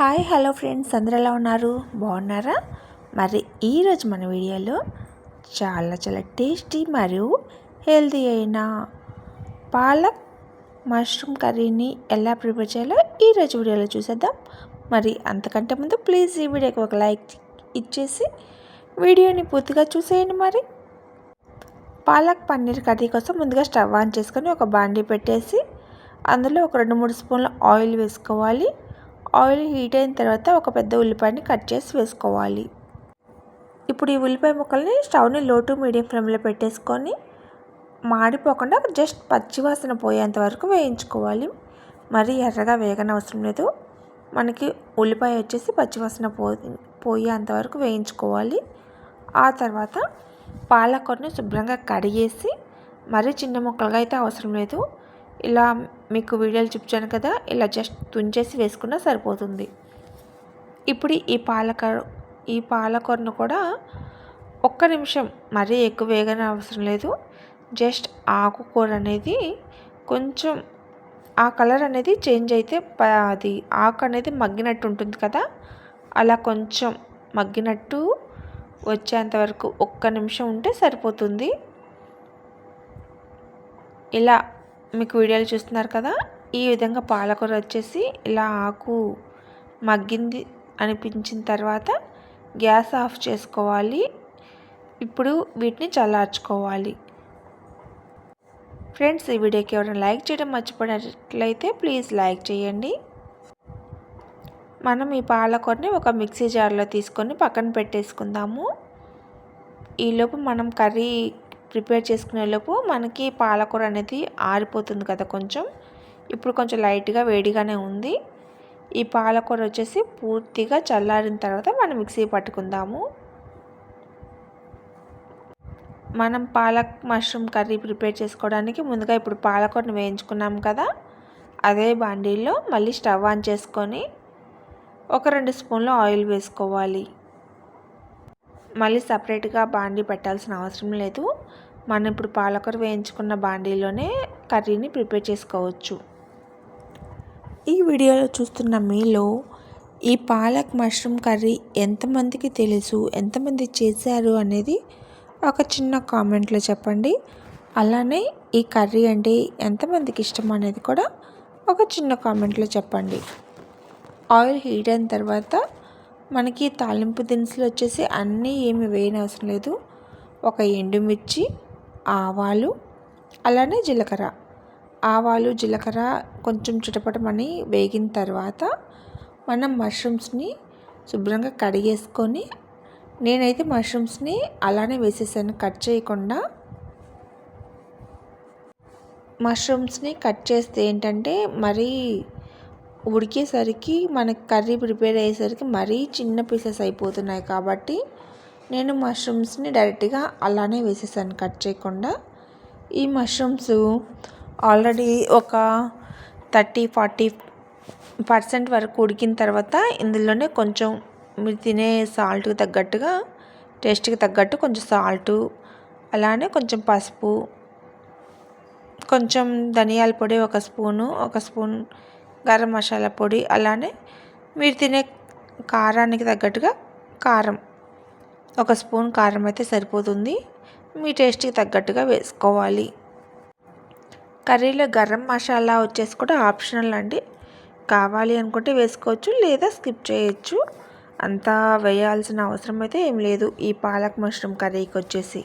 Hi hello friends. అందరు ఎలా ఉన్నారు? బాగున్నారా? మరి ఈరోజు మన వీడియోలో చాలా చాలా టేస్టీ మరియు హెల్తీ అయిన పాలక్ మష్రూమ్ కర్రీని ఎలా ప్రిపేర్ చేయాలో ఈరోజు వీడియోలో చూసేద్దాం. మరి అంతకంటే ముందు ప్లీజ్ ఈ వీడియోకి ఒక లైక్ ఇచ్చేసి వీడియోని పూర్తిగా చూసేయండి మరి. పాలక్ పన్నీర్ కర్రీ కోసం ముందుగా స్టవ్ ఆన్ చేసుకొని ఒక బాండీ పెట్టేసి అందులో ఒక రెండు మూడు స్పూన్ల ఆయిల్ వేసుకోవాలి. ఆయిల్ హీట్ అయిన తర్వాత ఒక పెద్ద ఉల్లిపాయని కట్ చేసి వేసుకోవాలి. ఇప్పుడు ఈ ఉల్లిపాయ ముక్కల్ని స్టవ్ని లో టు మీడియం ఫ్లేమ్లో పెట్టేసుకొని మాడిపోకుండా జస్ట్ పచ్చివాసన పోయేంత వరకు వేయించుకోవాలి. మరీ ఎర్రగా వేగన అవసరం లేదు. మనకి ఉల్లిపాయ వచ్చేసి పచ్చివాసన పో పోయేంత వరకు వేయించుకోవాలి. ఆ తర్వాత పాలకూరని శుభ్రంగా కడిగేసి మరీ చిన్న ముక్కలుగా అయితే అవసరం లేదు. ఇలా మీకు వీడియోలు చూపించాను కదా ఇలా జస్ట్ తుంచేసి వేసుకున్నా సరిపోతుంది. ఇప్పుడు ఈ పాలకూర ఈ పాలకూరను కూడా ఒక్క నిమిషం మరీ ఎక్కువ వేగన అవసరం లేదు. జస్ట్ ఆకుకూర అనేది కొంచెం ఆ కలర్ అనేది చేంజ్ అయితే అది ఆకు అనేది మగ్గినట్టు ఉంటుంది కదా అలా కొంచెం మగ్గినట్టు వచ్చేంత వరకు ఒక్క నిమిషం ఉంటే సరిపోతుంది. ఇలా మీకు వీడియోలు చూస్తున్నారు కదా ఈ విధంగా పాలకూర వచ్చేసి ఇలా ఆకు మగ్గింది అనిపించిన తర్వాత గ్యాస్ ఆఫ్ చేసుకోవాలి. ఇప్పుడు వీటిని చల్లార్చుకోవాలి. ఫ్రెండ్స్ ఈ వీడియోకి ఎవరైనా లైక్ చేయడం మర్చిపోయినట్లయితే ప్లీజ్ లైక్ చేయండి. మనం ఈ పాలకూరని ఒక మిక్సీ జార్లో తీసుకొని పక్కన పెట్టేసుకుందాము. ఈలోపు మనం కర్రీ ప్రిపేర్ చేసుకునే లోపు మనకి పాలకూర అనేది ఆరిపోతుంది కదా కొంచెం. ఇప్పుడు కొంచెం లైట్గా వేడిగానే ఉంది. ఈ పాలకూర వచ్చేసి పూర్తిగా చల్లారిన తర్వాత మనం మిక్సీ పట్టుకుందాము. మనం పాలక్ మష్రూమ్ కర్రీ ప్రిపేర్ చేసుకోవడానికి ముందుగా ఇప్పుడు పాలకూరను వేయించుకున్నాం కదా. అదే బాండీలో మళ్ళీ స్టవ్ ఆన్ చేసుకొని ఒక రెండు స్పూన్లు ఆయిల్ వేసుకోవాలి. మళ్ళీ సపరేట్గా బాండీ పెట్టాల్సిన అవసరం లేదు. మనం ఇప్పుడు పాలకూర వేయించుకున్న బాండీలోనే కర్రీని ప్రిపేర్ చేసుకోవచ్చు. ఈ వీడియోలో చూస్తున్న మీలో ఈ పాలక్ మష్రూమ్ కర్రీ ఎంతమందికి తెలుసు? ఎంతమంది చేశారు? అనేది ఒక చిన్న కామెంట్లో చెప్పండి. అలానే ఈ కర్రీ అంటే ఎంతమందికి ఇష్టం అనేది కూడా ఒక చిన్న కామెంట్లో చెప్పండి. ఆయిల్ హీట్ అయిన తర్వాత మనకి తాలింపు దినుసులు వచ్చేసి అన్నీ ఏమి వేయనవసరం లేదు. ఒక ఎండుమిర్చి ఆవాలు అలానే జీలకర్ర. ఆవాలు జీలకర్ర కొంచెం చిటపటమని వేగిన తర్వాత మనం మష్రూమ్స్ని శుభ్రంగా కడిగేసుకొని నేనైతే మష్రూమ్స్ని అలానే వేసేసాను కట్ చేయకుండా. మష్రూమ్స్ని కట్ చేస్తే ఏంటంటే మరీ ఉడికేసరికి మనకి కర్రీ ప్రిపేర్ అయ్యేసరికి మరీ చిన్న పీసెస్ అయిపోతున్నాయి కాబట్టి నేను మష్రూమ్స్ని డైరెక్ట్గా అలానే వేసేసాను కట్ చేయకుండా. ఈ మష్రూమ్స్ ఆల్రెడీ ఒక థర్టీ ఫార్టీ పర్సెంట్ వరకు ఉడికిన తర్వాత ఇందులోనే కొంచెం మీరు తినే సాల్ట్కి తగ్గట్టుగా టేస్ట్కి తగ్గట్టు కొంచెం సాల్టు అలానే కొంచెం పసుపు కొంచెం ధనియాల పొడి ఒక స్పూను ఒక స్పూన్ గరం మసాలా పొడి అలానే మీరు తినే కారానికి తగ్గట్టుగా కారం. ఒక స్పూన్ కారం అయితే సరిపోతుంది. మీ టేస్ట్కి తగ్గట్టుగా వేసుకోవాలి. కర్రీలో గరం మసాలా వచ్చేసి కూడా ఆప్షనల్ అండి. కావాలి అనుకుంటే వేసుకోవచ్చు లేదా స్కిప్ చేయొచ్చు. అంతా వేయాల్సిన అవసరం అయితే ఏం లేదు. ఈ పాలక్ మష్రూమ్ కర్రీకి వచ్చేసి.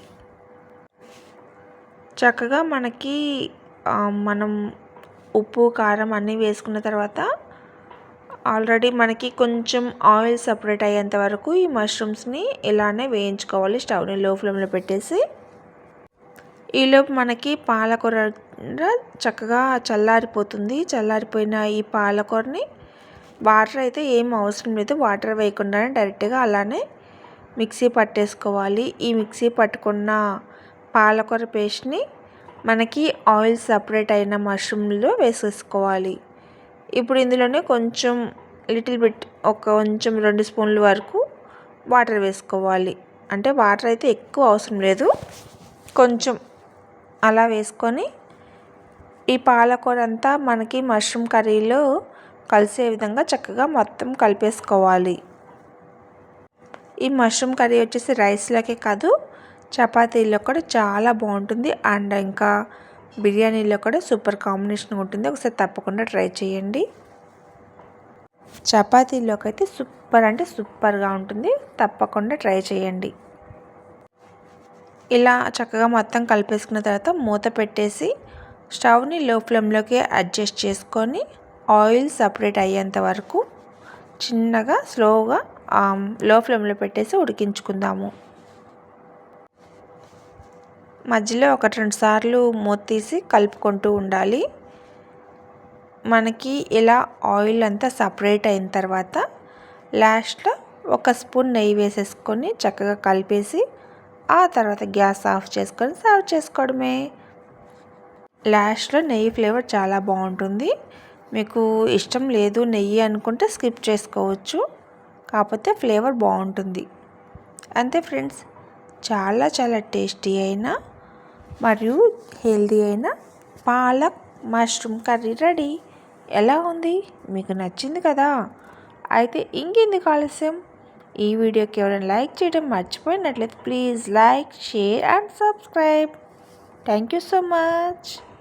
చక్కగా మనకి మనం ఉప్పు కారం అన్నీ వేసుకున్న తర్వాత ఆల్రెడీ మనకి కొంచెం ఆయిల్ సపరేట్ అయ్యేంత వరకు ఈ మష్రూమ్స్ని ఇలానే వేయించుకోవాలి స్టవ్ని లో ఫ్లేమ్లో పెట్టేసి. ఈలోపు మనకి పాలకూర చక్కగా చల్లారిపోతుంది. చల్లారిపోయిన ఈ పాలకూరని వాటర్ అయితే ఏం అవసరం లేదు. వాటర్ వేయకుండానే డైరెక్ట్గా అలానే మిక్సీ పట్టేసుకోవాలి. ఈ మిక్సీ పట్టుకున్న పాలకూర పేస్ట్ని మనకి ఆయిల్ సపరేట్ అయిన మష్రూమ్లో వేసేసుకోవాలి. ఇప్పుడు ఇందులోనే కొంచెం లిటిల్ బిట్ ఒక కొంచెం రెండు స్పూన్ల వరకు వాటర్ వేసుకోవాలి. అంటే వాటర్ అయితే ఎక్కువ అవసరం లేదు. కొంచెం అలా వేసుకొని ఈ పాలకూర అంతా మనకి మష్రూమ్ కర్రీలో కలిసే విధంగా చక్కగా మొత్తం కలిపేసుకోవాలి. ఈ మష్రూమ్ కర్రీ వచ్చేసి రైస్లోకే కాదు చపాతీల్లో కూడా చాలా బాగుంటుంది. అండ్ ఇంకా బిర్యానీలో కూడా సూపర్ కాంబినేషన్ ఉంటుంది. ఒకసారి తప్పకుండా ట్రై చేయండి. చపాతీలోకి అయితే సూపర్ అంటే సూపర్గా ఉంటుంది. తప్పకుండా ట్రై చేయండి. ఇలా చక్కగా మొత్తం కలిపేసుకున్న తర్వాత మూత పెట్టేసి స్టవ్ని లో ఫ్లేమ్లోకి అడ్జస్ట్ చేసుకొని ఆయిల్ సపరేట్ అయ్యేంత వరకు చిన్నగా స్లోగా లో ఫ్లేమ్లో పెట్టేసి ఉడికించుకుందాము. మధ్యలో ఒకటి రెండు సార్లు మూత తీసి కలుపుకుంటూ ఉండాలి. మనకి ఇలా ఆయిల్ అంతా సపరేట్ అయిన తర్వాత లాస్ట్లో ఒక స్పూన్ నెయ్యి వేసేసుకొని చక్కగా కలిపేసి ఆ తర్వాత గ్యాస్ ఆఫ్ చేసుకొని సర్వ్ చేసుకోవడమే. లాస్ట్లో నెయ్యి ఫ్లేవర్ చాలా బాగుంటుంది. మీకు ఇష్టం లేదు నెయ్యి అనుకుంటే స్కిప్ చేసుకోవచ్చు. కాకపోతే ఫ్లేవర్ బాగుంటుంది. అంతే ఫ్రెండ్స్ చాలా చాలా టేస్టీ అయినా మరియు హెల్దీ అయిన పాలక్ మష్రూమ్ కర్రీ రెడీ. ఎలా ఉంది? మీకు నచ్చింది కదా? అయితే ఇంకెందుకు ఆలస్యం? ఈ వీడియోకి ఎవరైనా లైక్ చేయడం మర్చిపోయినట్లయితే please like share and subscribe. Thank you so much.